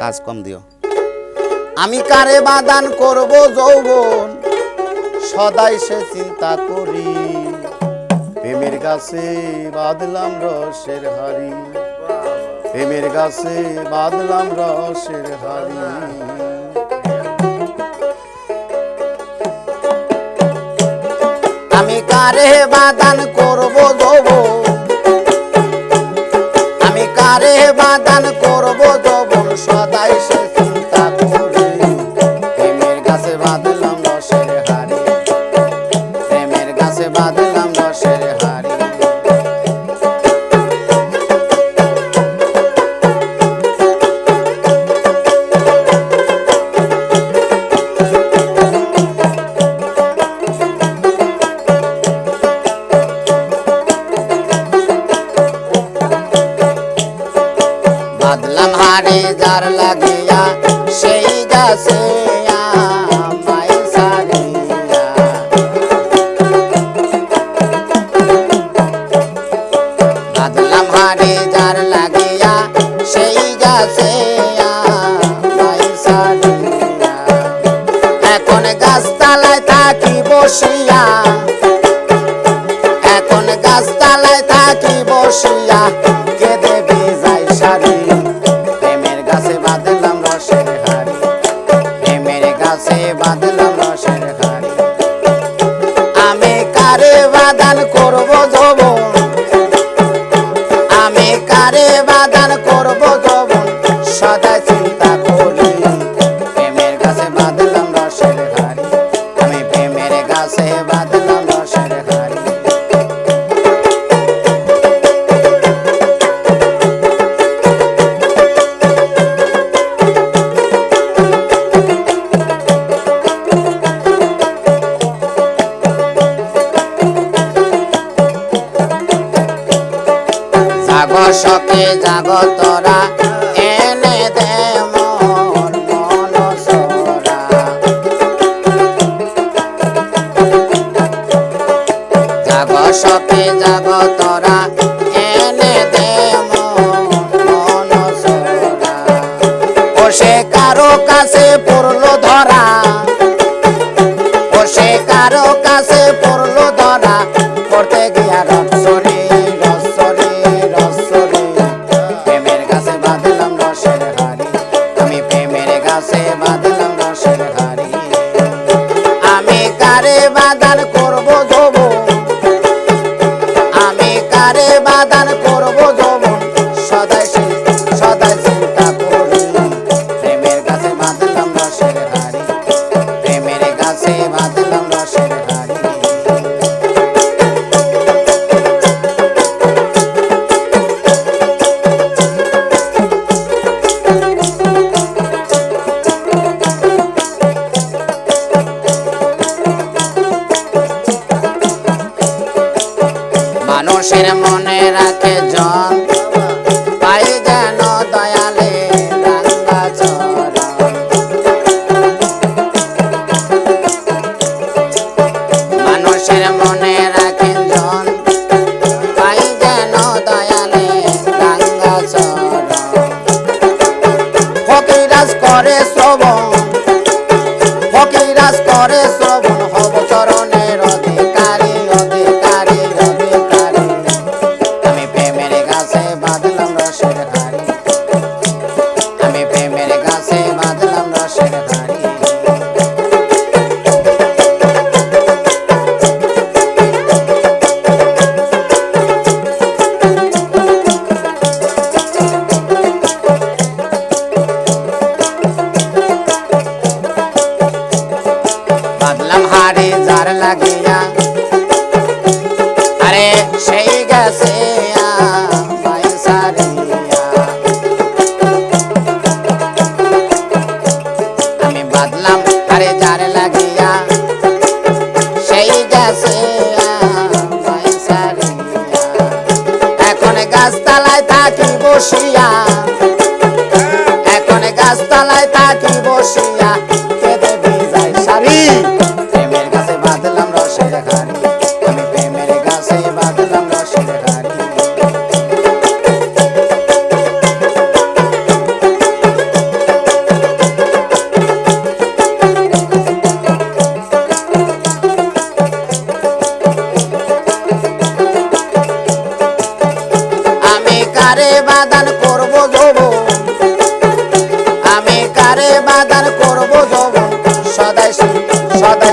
কাজ কম দিও। আমি কারে বাদান করব যৌবন? সদাই সে চিন্তা করি। প্রেমের গাছে বাদলাম রসের হারি প্রেমের গাছে বাদলাম রসের হারি আমি কারে বাদান করব যৌবন? আমি কারে সেই গাছে এখন গাছতলায় থাকি বসিয়া এখন গাছতলায় থাকি বসিয়া কেঁদে আমি এনে দে মোর জাগ জাগ এনে দে মন সরা কাছে পড়ল ধরা ও কাছে পড়ল ধরা, পড়তে গিয়া হাড়ি। আমি কারে বাদান করব যৌব আমি কারে বাদান করব ফকিরাজ করে শ্রবণ লাগিয়া। আরে সেই গেছে থাকি বসিয়া। এখন গাছতলায় থাকি বসিয়া। কেঁদে ভিজাই শাড়ি কারে বাদান করব সদাই সদাই